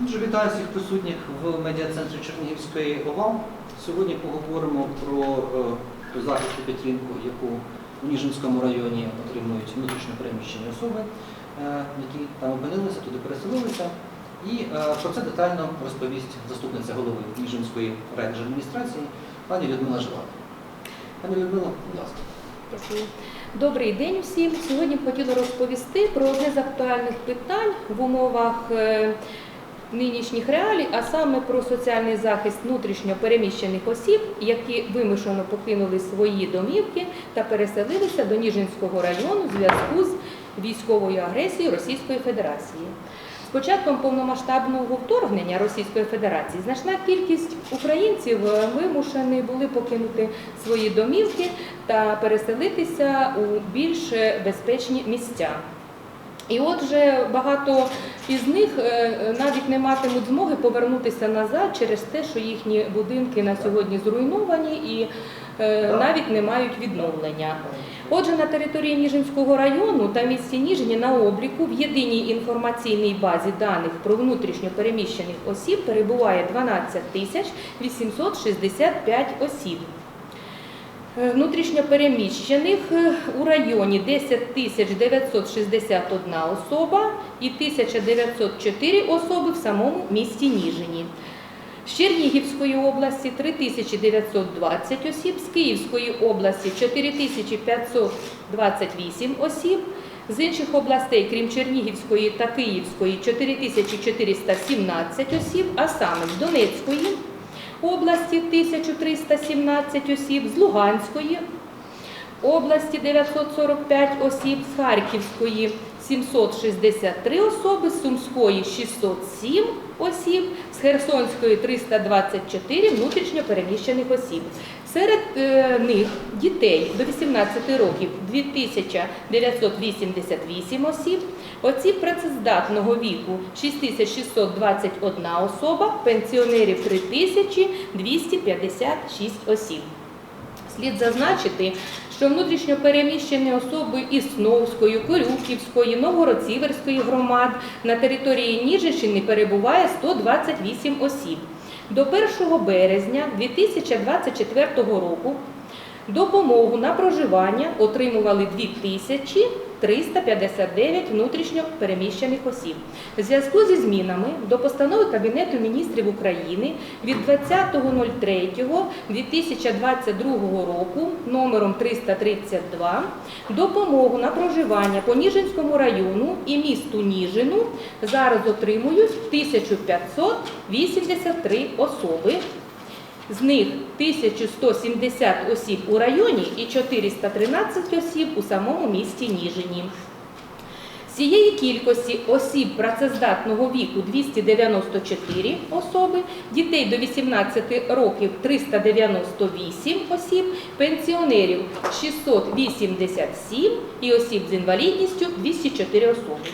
Дуже вітаю всіх присутніх в медіа-центрі Чернігівської ОВА. Сьогодні поговоримо про е, ту захисту підтримку, яку у Ніжинському районі отримують внутрішньо переміщені особи, е, які там опинилися, туди переселилися. І е, про це детально розповість заступниця голови Ніжинської райдержадміністрації пані Людмила Живак. Пані Людмила, будь ласка. Добрий день всім. Сьогодні б хотіла розповісти про одне з актуальних питань в умовах е, нинішніх реалій, а саме про соціальний захист внутрішньо переміщених осіб, які вимушено покинули свої домівки та переселилися до Ніжинського району в зв'язку з військовою агресією Російської Федерації. З початком повномасштабного вторгнення Російської Федерації значна кількість українців е, вимушені були покинути свої домівки та переселитися у більш безпечні місця. І отже, багато із них е, навіть не матимуть змоги повернутися назад через те, що їхні будинки на сьогодні зруйновані і е, навіть не мають відновлення. Отже, на території Ніжинського району та місті Ніжині на обліку в єдиній інформаційній базі даних про внутрішньо переміщених осіб перебуває 12 тисяч 865 осіб. Внутрішньо переміщених е, у районі 10 тисяч 961 особа і 1904 особи в самому місті Ніжині. З Чернігівської області 3920 осіб, з Київської області 4528 осіб, з інших областей, крім Чернігівської та Київської, 4417 осіб, а саме з Донецької області 1317 осіб, з Луганської області 945 осіб, з Харківської 763 особи, з Сумської 607 осіб, з Херсонської 324 внутрішньо переміщених осіб. Серед е, них дітей до 18 років 2988 осіб, осіб працездатного віку 6621 особа, пенсіонерів 3256 осіб. Слід зазначити, що внутрішньо переміщені особи Існовської, Корюківської, Новгород-Сіверської громад на території Ніжинщини перебуває 128 осіб. До 1 березня 2024 року допомогу на проживання отримували 2359 внутрішньо переміщених осіб. В зв'язку зі змінами до постанови Кабінету міністрів України від 20.03.2022 року номером 332 допомогу на проживання по Ніжинському району і місту Ніжину зараз отримують 1583 особи. З них 1170 осіб у районі і 413 осіб у самому місті Ніжині. Цієї кількості осіб працездатного віку 294 особи, дітей до 18 років 398 осіб, пенсіонерів 687 і осіб з інвалідністю 204 особи.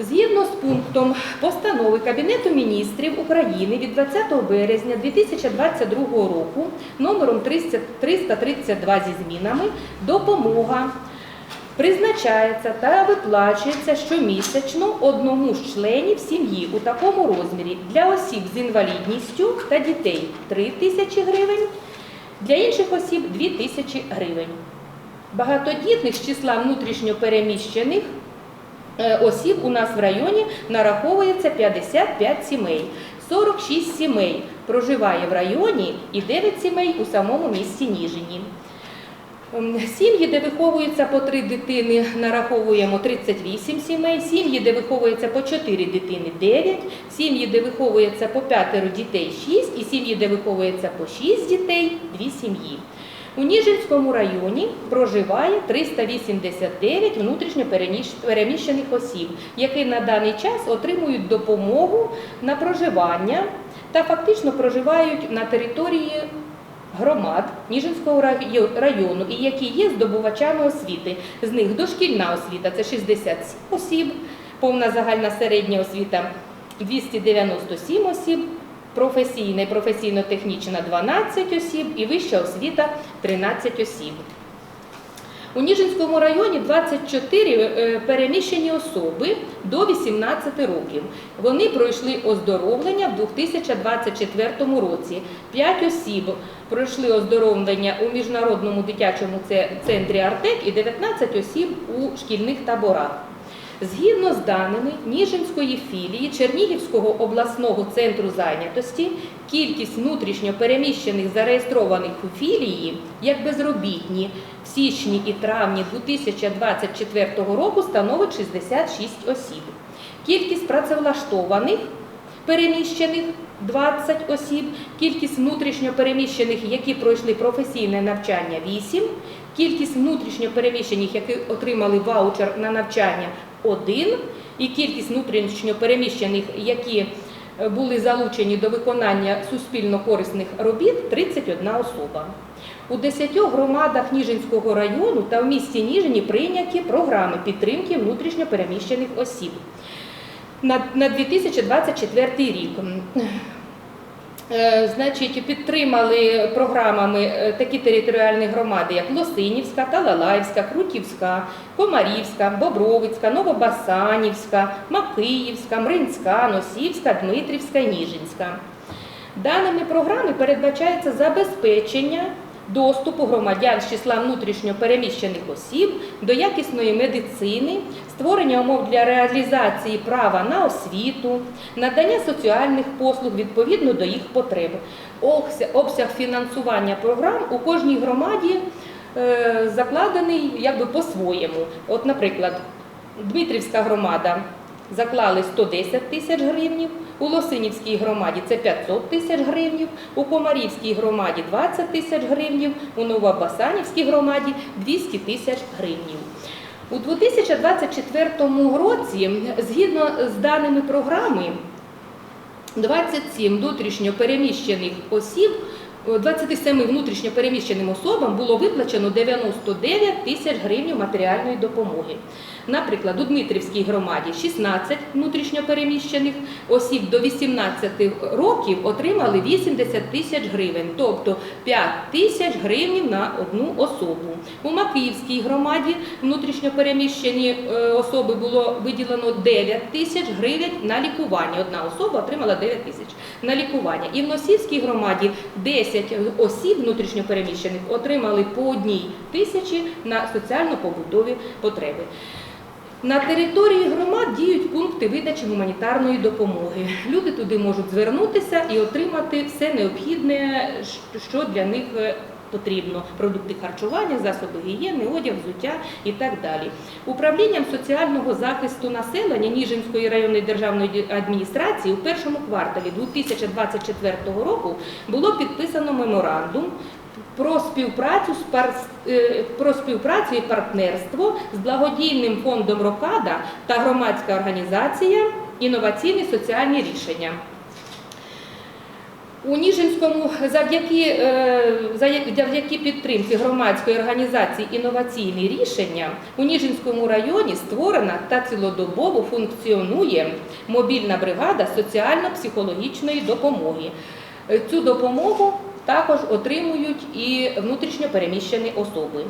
Згідно з пунктом постанови Кабінету міністрів України від 20 березня 2022 року номером 332 зі змінами допомога призначається та виплачується щомісячно одному з членів сім'ї у такому розмірі для осіб з інвалідністю та дітей 3 тисячі гривень, для інших осіб 2 тисячі гривень. Багатодітних з числа внутрішньо переміщених е, осіб у нас в районі нараховується 55 сімей. 46 сімей проживає в районі і 9 сімей у самому місті Ніжині. Ем, Сім'ї, де виховується по три дитини, нараховуємо 38 сімей, сім'ї, де виховується по 4 дитини 9, сім'ї, де виховується по п'ятеро дітей 6 і сім'ї, де виховується по 6 дітей 2 сім'ї. У Ніжинському районі проживає 389 внутрішньо переміщених осіб, які на даний час отримують допомогу на проживання та фактично проживають на території громад Ніжинського району і які є здобувачами освіти. З них дошкільна освіта це 67 осіб, повна загальна середня освіта 297 осіб, професійна і професійно-технічна 12 осіб і вища освіта 13 осіб. У Ніжинському районі 24 е, переміщені особи до 18 років. Вони пройшли оздоровлення в 2024 році. 5 осіб пройшли оздоровлення у міжнародному дитячому центрі Артек і 19 осіб у шкільних таборах. Згідно з даними Ніжинської філії Чернігівського обласного центру зайнятості, кількість внутрішньо переміщених зареєстрованих у філії як безробітні в січні і травні 2024 року становить 66 осіб. Кількість працевлаштованих переміщених 20 осіб, кількість внутрішньо переміщених, які пройшли професійне навчання 8, кількість внутрішньо переміщених, які отримали ваучер на навчання 1, і кількість внутрішньо переміщених, які е, були залучені до виконання суспільно корисних робіт 31 особа. У 10 громадах Ніжинського району та в місті Ніжині прийняті програми підтримки внутрішньо переміщених осіб на 2024 рік. Е, Значить, підтримали програмами е, такі територіальні громади, як Лосинівська, Талалаївська, Крутівська, Комарівська, Бобровицька, Новобасанівська, Макиївська, Мринська, Носівська, Дмитрівська Ніжинська. Даними програми передбачається забезпечення доступу громадян з числа внутрішньо переміщених осіб до якісної медицини, створення умов для реалізації права на освіту, надання соціальних послуг відповідно до їх потреб. Обсяг- фінансування програм у кожній громаді е, закладений по-своєму. От, наприклад, Дмитрівська громада заклали 110 тисяч гривнів, у Лосинівській громаді це 500 тисяч гривнів, у Комарівській громаді 20 тисяч гривнів, у Новобасанівській громаді 200 тисяч гривнів. У 2024 році, згідно з даними програми, 27 внутрішньо переміщених осіб, 27 внутрішньо переміщеним особам було виплачено 99 тисяч гривень матеріальної допомоги. Наприклад, у Дмитрівській громаді 16 внутрішньо переміщених осіб до 18 років отримали 80 тисяч гривень, тобто 5 тисяч гривень на одну особу. У Макіївській громаді внутрішньо переміщені е, особи було виділено 9 тисяч гривень на лікування. Одна особа отримала 9 тисяч на лікування. І в Носівській громаді 10 осіб внутрішньопереміщених отримали по одній тисячі на соціально-побутові потреби. На території громад діють пункти видачі гуманітарної допомоги. Люди туди можуть звернутися і отримати все необхідне, що для них е, потрібно: продукти харчування, засоби гігієни, одяг, взуття і так далі. Управлінням соціального захисту населення Ніжинської районної державної адміністрації у першому кварталі 2024 року було підписано меморандум про співпрацю е, про співпрацю і партнерство з благодійним фондом Рокада та громадська організація Інноваційні соціальні рішення. У Ніжинському завдяки, е, завдяки підтримці громадської організації інноваційні рішення у Ніжинському районі створена та цілодобово функціонує мобільна бригада соціально-психологічної допомоги. Е, Цю допомогу також отримують і внутрішньо переміщені особи.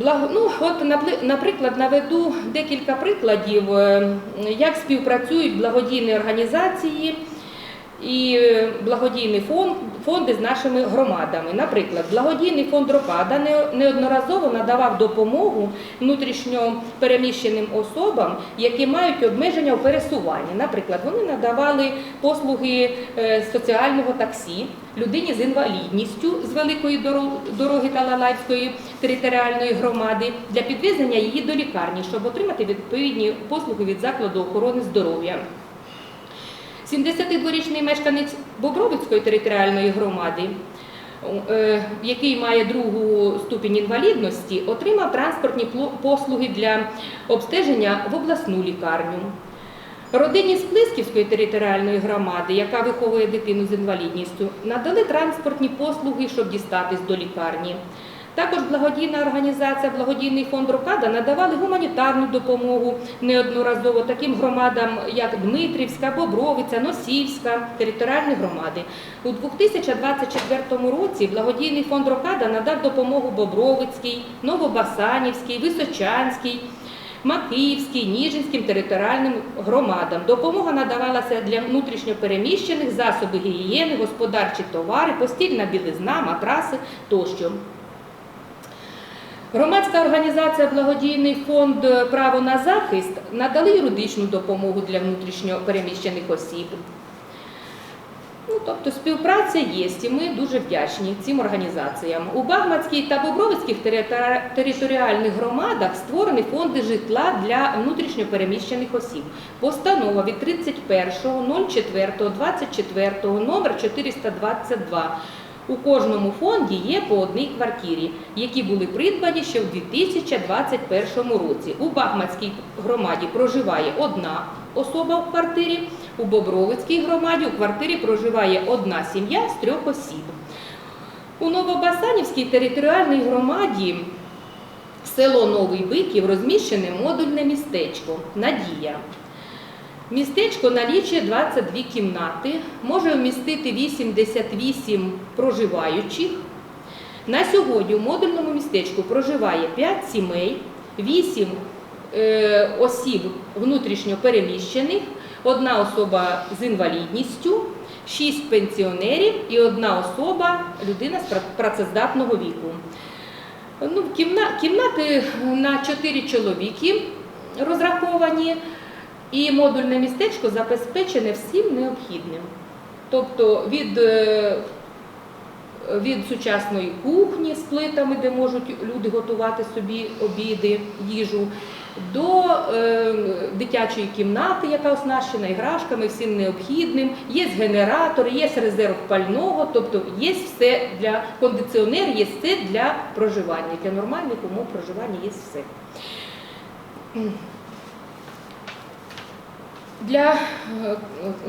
Благо, ну, от, наприклад, наведу декілька прикладів, е, як співпрацюють благодійні організації і е, благодійні фонд, фонди з нашими громадами. Наприклад, благодійний фонд Рокада не- неодноразово надавав допомогу внутрішньо переміщеним особам, які мають обмеження у пересуванні. Наприклад, вони надавали послуги е, соціального таксі людині з інвалідністю з великої доро- дороги Талалайської територіальної громади для підвезення її до лікарні, щоб отримати відповідні послуги від закладу охорони здоров'я. 72-річний мешканець Бобровицької територіальної громади, е, який має другу ступінь інвалідності, отримав транспортні послуги для обстеження в обласну лікарню. Родині з Плисківської територіальної громади, яка виховує дитину з інвалідністю, надали транспортні послуги, щоб дістатись до лікарні. Також благодійна організація, благодійний фонд Рокада надавали гуманітарну допомогу неодноразово таким громадам, як Дмитрівська, Бобровиця, Носівська, територіальні громади. У 2024 році благодійний фонд Рокада надав допомогу Бобровицькій, Новобасанівській, Височанській, Макіївській, Ніжинським територіальним громадам. Допомога надавалася для внутрішньопереміщених засоби гігієни, господарчі товари, постільна білизна, матраси тощо. Громадська організація Благодійний фонд Право на захист надали юридичну допомогу для внутрішньопереміщених осіб. Ну, тобто співпраця є, і ми дуже вдячні цим організаціям. У Багматській та Бобровицьких територіальних громадах створені фонди житла для внутрішньопереміщених осіб. Постанова від 31.04.24 номер 422. У кожному фонді є по одній квартирі, які були придбані ще в 2021 році. У Бахматській громаді проживає одна особа в квартирі, у Бобровицькій громаді у квартирі проживає одна сім'я з трьох осіб. У Новобасанівській територіальній громаді село Новий Биків розміщене модульне містечко Надія. Містечко налічує 22 кімнати, може вмістити 88 проживаючих. На сьогодні у модульному містечку проживає 5 сімей, 8 е, осіб внутрішньо переміщених, одна особа з інвалідністю, 6 пенсіонерів і одна особа людина з працездатного віку. Ну, кімна- кімнати на 4 чоловіки розраховані. І модульне містечко забезпечене всім необхідним. Тобто від, е, від сучасної кухні з плитами, де можуть люди готувати собі обіди, їжу, до е, дитячої кімнати, яка оснащена іграшками, всім необхідним. Є генератор, є резерв пального, тобто є все для кондиціонер, є все для проживання. Для нормальних умов проживання є все. Для е,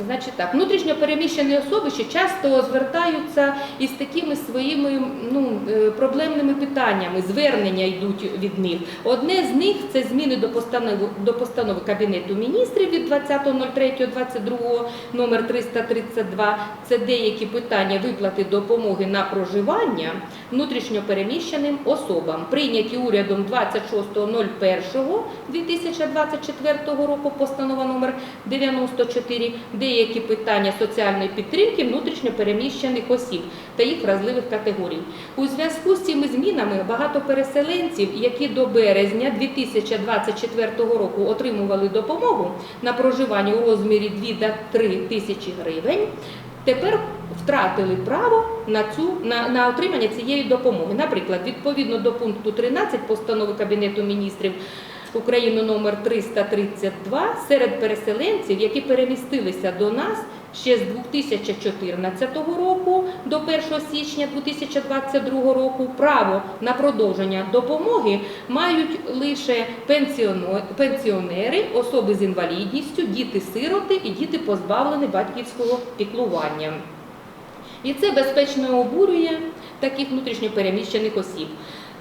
значить так, внутрішньо переміщені особи ще часто звертаються із такими своїми ну, е, проблемними питаннями, звернення йдуть від них. Одне з них це зміни до постанови, до постанови Кабінету міністрів від 20.03.22 номер 332. Це деякі питання виплати допомоги на проживання внутрішньо переміщеним особам, прийняті урядом 26.01.2024 року постанова номер 94, деякі питання соціальної підтримки внутрішньо переміщених осіб та їх вразливих категорій. У зв'язку з цими змінами багато переселенців, які до березня 2024 року отримували допомогу на проживання у розмірі 2-3 тисячі гривень, тепер втратили право на цю на, на отримання цієї допомоги. Наприклад, відповідно до пункту 13 постанови Кабінету міністрів. України номер 332 серед переселенців, які перемістилися до нас ще з 2014 року до 1 січня 2022 року, право на продовження допомоги мають лише пенсіонери, особи з інвалідністю, діти-сироти і діти позбавлені батьківського піклування. І це безпечно обурює таких внутрішньопереміщених осіб.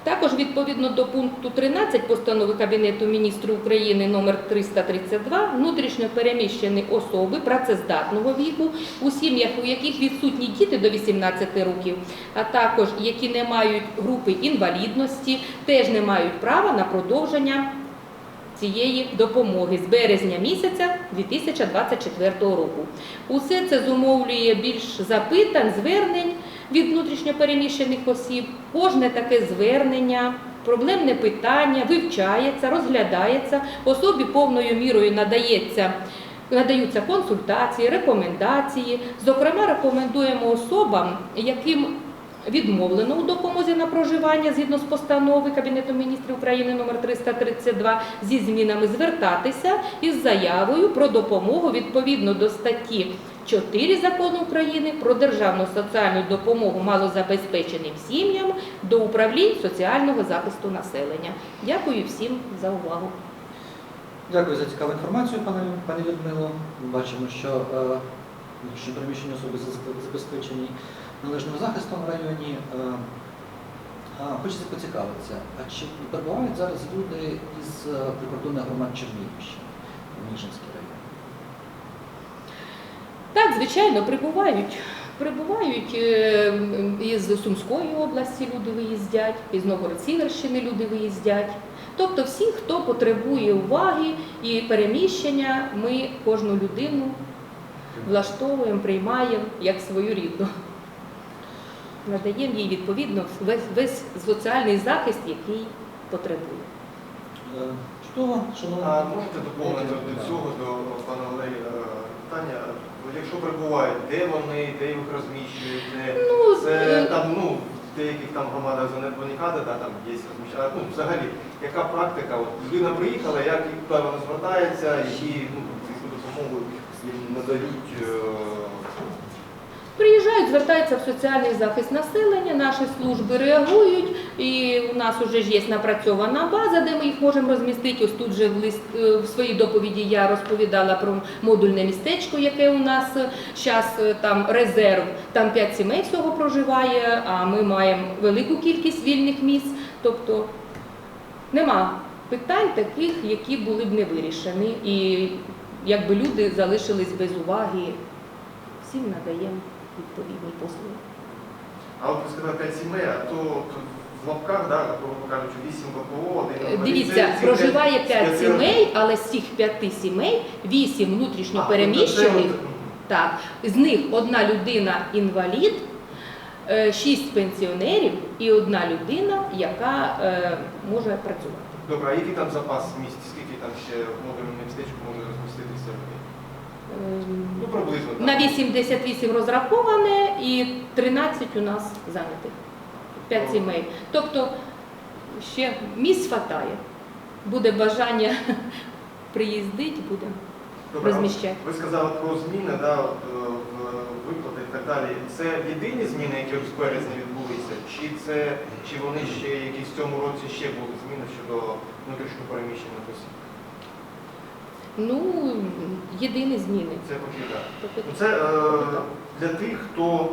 Також відповідно до пункту 13 постанови Кабінету міністрів України номер 332 внутрішньо переміщені особи працездатного віку у сім'ях, у яких відсутні діти до 18 років, а також які не мають групи інвалідності, теж не мають права на продовження цієї допомоги з березня місяця 2024 року. Усе це зумовлює більш запитань, звернень від внутрішньопереміщених осіб. Кожне таке звернення, проблемне питання вивчається, розглядається, особі повною мірою надається. Надаються консультації, рекомендації. Зокрема, рекомендуємо особам, яким відмовлено у допомозі на проживання згідно з постанови Кабінету міністрів України номер 332 зі змінами звертатися із заявою про допомогу відповідно до статті 4 закону України про державну соціальну допомогу малозабезпеченим сім'ям до управлінь соціального захисту населення. Дякую всім за увагу. Дякую за цікаву інформацію, пане, пані Людмило. Ми бачимо, що е, переміщені особи забезпечені належним захистом в районі. Е, хочеться поцікавитися, а чи перебувають зараз люди із е, прикордонних громад Чернігівщини в Ніжинській районі? Так, звичайно, прибувають. Прибувають е, із Сумської області люди виїздять, із Новгород-Сіверщини люди виїздять. Тобто всі, хто потребує уваги і переміщення, ми кожну людину влаштовуємо, приймаємо як свою рідну. Надаємо їй відповідно весь, весь соціальний захист, який потребує. Чудово, шановні. А можете доповнити до цього, до пана Валерія, е, питання? Якщо прибувають, де вони, де їх розміщують, де Ну, це там, ну, в деяких там громадах занедбані кади, да, там є розміщення. Ну, взагалі, яка практика? От людина приїхала, як їх певно звертається, які ну, яку допомогу їм надають. е, Приїжджають, звертаються в соціальний захист населення, наші служби реагують, і у нас вже ж є напрацьована база, де ми їх можемо розмістити. Ось тут же в, лист, е, в своїй доповіді я розповідала про модульне містечко, яке у нас зараз там резерв, там 5 сімей всього проживає, а ми маємо велику кількість вільних місць. Тобто нема питань таких, які були б не вирішені, і якби люди залишились без уваги, всім надаємо відповідні послуги. А от ви сказали 5 сімей, а то в лапках, да, грубо кажучи, 8 ВПО, один інвалід. Дивіться, Це- проживає з 5 п'яти- сімей, але з цих 5 сімей 8 внутрішньо А, переміщених. тобто це от- Так, з них одна людина інвалід, 6 пенсіонерів і одна людина, яка е, може працювати. Добре, а який там запас місць? Скільки там ще в модульному містечку може розміститися людей? Ем, Ну, приблизно. так. На 88 розраховане і 13 у нас зайнятих. 5 сімей. Тобто ще місць хватає. Буде бажання приїздити, буде розміщати. Ви сказали про зміни, да, е, в виплати і так далі. Це єдині зміни, які з березня відбулися, чи це чи вони ще якісь в цьому році ще були зміни щодо внутрішньо переміщених осіб? Ну, єдині зміни. Це поки так. Ну, Це е, для тих, хто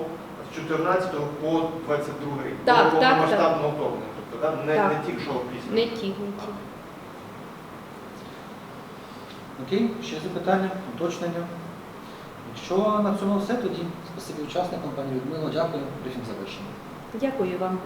14 по 22 рік Так, до так, так. повномасштабного вторгнення. Тобто, да, не, Так. не ті, що після. Не ті, не ті. Окей, ще запитання, уточнення. Якщо на цьому все, тоді спасибі учасникам, пані Людмило, дякую, брифінг завершено. Дякую вам